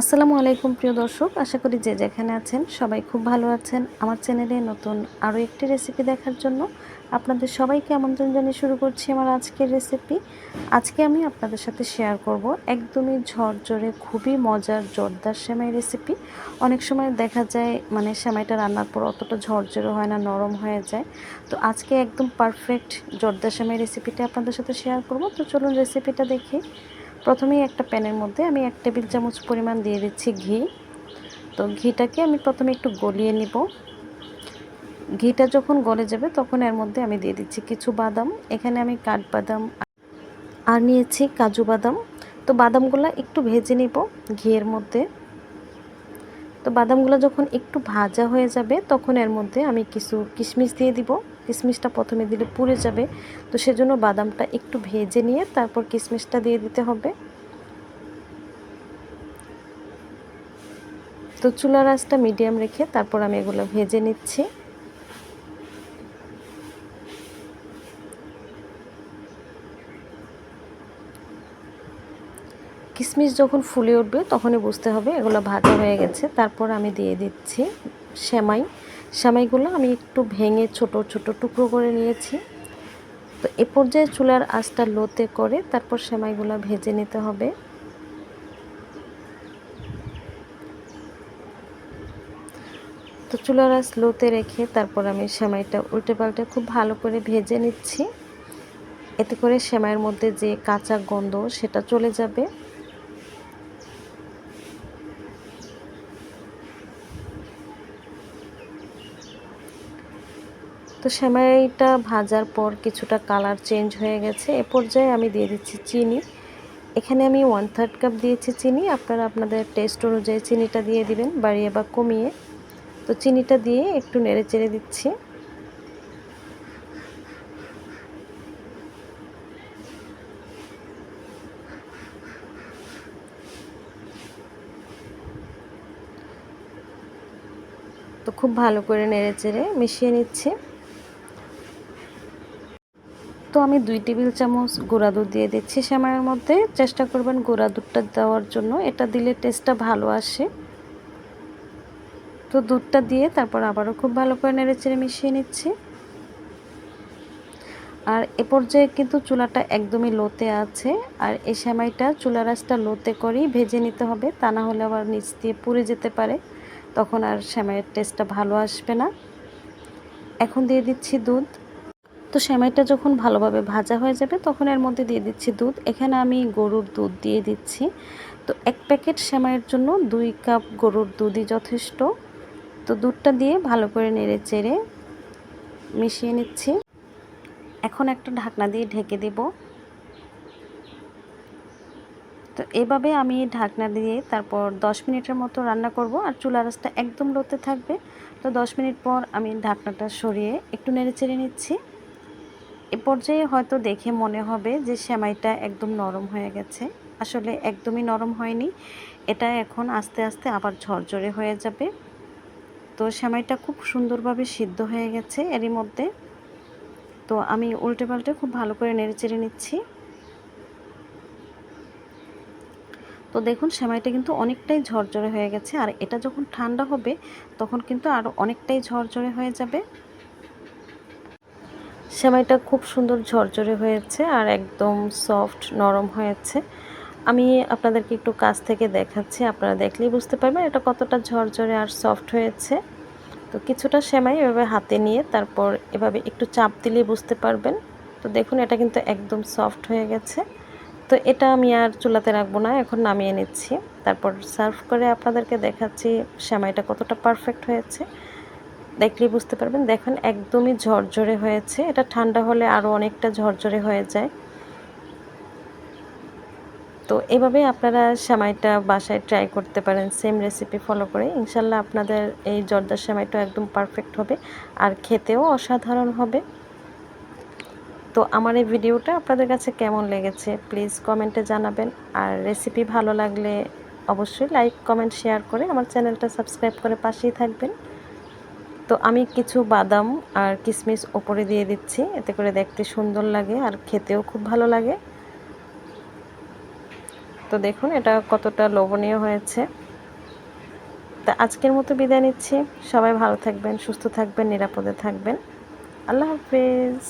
আসসালামু আলাইকুম, প্রিয় দর্শক। আশা করি যে যেখানে আছেন সবাই খুব ভালো আছেন। আমার চ্যানেলে নতুন আরও একটি রেসিপি দেখার জন্য আপনাদের সবাইকে আমন্ত্রণ জানিয়ে শুরু করছি আমার আজকের রেসিপি আজকে আমি আপনাদের সাথে শেয়ার করব একদমই ঝরঝরে, খুবই মজার, জোরদার সেমাই রেসিপি অনেক সময় দেখা যায় মানে সেমাইটা রান্নার পর অতটা ঝরঝরে হয় না, নরম হয়ে যায়। তো আজকে একদম পারফেক্ট জর্দার সেমাই রেসিপিটা আপনাদের সাথে শেয়ার করব। তো চলুন রেসিপিটা দেখি। প্রথমেই একটা প্যানের মধ্যে আমি এক টেবিল চামচ পরিমাণ দিয়ে দিচ্ছি ঘি। তো ঘিটাকে আমি প্রথমে একটু গলিয়ে নিব। ঘিটা যখন গলে যাবে তখন এর মধ্যে আমি দিয়ে দিচ্ছি কিছু বাদাম। এখানে আমি কাঠবাদাম আর নিয়েছি কাজু বাদাম। তো বাদামগুলো একটু ভেজে নিব ঘিয়ের মধ্যে। তো বাদামগুলো যখন একটু ভাজা হয়ে যাবে তখন এর মধ্যে আমি কিছু কিশমিশ দিয়ে দিব। কিশমিশটা প্রথমে দিলে পুড়ে যাবে। তো সেজন্য বাদামটা একটু ভেজে নিয়ে তারপর কিশমিশটা দিয়ে দিতে হবে। তো চুলা রাসটা মিডিয়াম রেখে তারপর আমি এগুলো ভেজে নিচ্ছি। কিশমিশ যখন ফুলে উঠবে তখনই বুঝতে হবে এগুলো ভাজা হয়ে গেছে। তারপর আমি দিয়ে দিচ্ছি সেমাই। সেমাইগুলো আমি একটু ভেঙে ছোট ছোট টুকরো করে নিয়েছি। তো এ পর্যায়ে চুলার আঁচটা লোতে করে তারপর সেমাইগুলো ভেজে নিতে হবে। তো চুলার আঁচ লোতে রেখে তারপর আমি সেমাইটা উল্টে পাল্টে খুব ভালো করে ভেজে নিচ্ছি। এতে করে সেমাইয়ের মধ্যে যে কাঁচা গন্ধ সেটা চলে যাবে। তো সেমাইটা ভাজার পর কিছুটা কালার চেঞ্জ হয়ে গেছে। এ পর্যায়ে আমি দিয়ে দিচ্ছি চিনি। এখানে আমি ওয়ান থার্ড কাপ দিয়েছি চিনি। আপনারা আপনাদের টেস্ট অনুযায়ী চিনিটা দিয়ে দিবেন, বাড়িয়ে বা কমিয়ে। তো চিনিটা দিয়ে একটু নেড়ে চেড়ে দিচ্ছি। তো খুব ভালো করে নেড়ে চেড়ে মিশিয়ে নিচ্ছি। আমি দুই টেবিল চামচ গুঁড়া দুধ দিয়ে দিচ্ছি সেমাইয়ের মধ্যে, চেষ্টা করবেন গুঁড়া দুধটা দেওয়ার জন্য। এটা দিলে টেস্টটা ভালো আসে। তো দুধটা দিয়ে তারপর আবারও খুব ভালো করে নেড়ে চেড়ে মিশিয়ে নিচ্ছি। আর এ পর্যায়ে কিন্তু চুলাটা একদমই লোতে আছে। আর এই সেমাইটা চুলা রাসটা লোতে করেই ভেজে নিতে হবে, তা না হলে আবার নিচ দিয়ে পুড়ে যেতে পারে। তখন আর সেমাইয়ের টেস্টটা ভালো আসবে না। এখন দিয়ে দিচ্ছি দুধ। তো সেমাইটা যখন ভালোভাবে ভাজা হয়ে যাবে, তখন এর মধ্যে দিয়ে দিচ্ছি দুধ। এখানে আমি গরুর দুধ দিয়ে দিচ্ছি। তো এক প্যাকেট সেমাইয়ের জন্য দুই কাপ গরুর দুধই যথেষ্ট। তো দুধটা দিয়ে ভালো করে নেড়ে চেড়ে মিশিয়ে নিচ্ছি। এখন একটা ঢাকনা দিয়ে ঢেকে দেব। তো এভাবে আমি ঢাকনা দিয়ে তারপর 10 মিনিটের মতো রান্না করব আর চুলা রাসটা একদম লোতে থাকবে। তো 10 মিনিট পর আমি ঢাকনাটা সরিয়ে একটু নেড়ে চেড়ে নিচ্ছি। এ পর্যায়ে হয়তো দেখে মনে হবে যে সেমাইটা একদম নরম হয়ে গেছে। আসলে একদমই নরম হয়নি। এটা এখন আস্তে আস্তে আবার ঝরঝরে হয়ে যাবে। তো সেমাইটা খুব সুন্দরভাবে সিদ্ধ হয়ে গেছে এরই মধ্যে। তো আমি উল্টে পাল্টে খুব ভালো করে নেড়ে চেড়ে নিচ্ছি। তো দেখুন, সেমাইটা কিন্তু অনেকটাই ঝরঝরে হয়ে গেছে। আর এটা যখন ঠান্ডা হবে, তখন কিন্তু আরও অনেকটাই ঝরঝরে হয়ে যাবে। সেমাইটা খুব সুন্দর ঝরঝরে হয়েছে আর একদম সফট, নরম হয়েছে। আমি আপনাদেরকে একটু কাছ থেকে দেখাচ্ছি, আপনারা দেখলেই বুঝতে পারবেন এটা কতটা ঝরঝরে আর সফট হয়েছে। তো কিছুটা সেমাই এভাবে হাতে নিয়ে তারপর এভাবে একটু চাপ দিলেই বুঝতে পারবেন। তো দেখুন, এটা কিন্তু একদম সফট হয়ে গেছে। তো এটা আমি আর চুলাতে রাখব না, এখন নামিয়ে নিচ্ছি। তারপর সার্ভ করে আপনাদেরকে দেখাচ্ছি সেমাইটা কতটা পারফেক্ট হয়েছে। দেখলেই বুঝতে পারবেন। দেখেন, একদমই ঝরঝরে হয়েছে। এটা ঠান্ডা হলে আরও অনেকটা ঝরঝরে হয়ে যায়। তো এভাবে আপনারা সেমাইটা বাসায় ট্রাই করতে পারেন। সেম রেসিপি ফলো করে। ইনশাল্লাহ আপনাদের এই জর্দার সেমাইটা একদম পারফেক্ট হবে। আর খেতেও অসাধারণ হবে। তো আমার এই ভিডিওটা আপনাদের কাছে কেমন লেগেছে প্লিজ কমেন্টে জানাবেন। আর রেসিপি ভালো লাগলে অবশ্যই লাইক কমেন্ট শেয়ার করে আমার চ্যানেলটা সাবস্ক্রাইব করে পাশেই থাকবেন। তো আমি কিছু বাদাম আর কিশমিশ ওপরে দিয়ে দিচ্ছি। এতে করে দেখতে সুন্দর লাগে আর খেতেও খুব ভালো লাগে। তো দেখুন, এটা কতটা লোভনীয় হয়েছে। তা আজকের মতো বিদায় নিচ্ছি। সবাই ভালো থাকবেন, সুস্থ থাকবেন, নিরাপদে থাকবেন। আল্লাহ হাফেজ।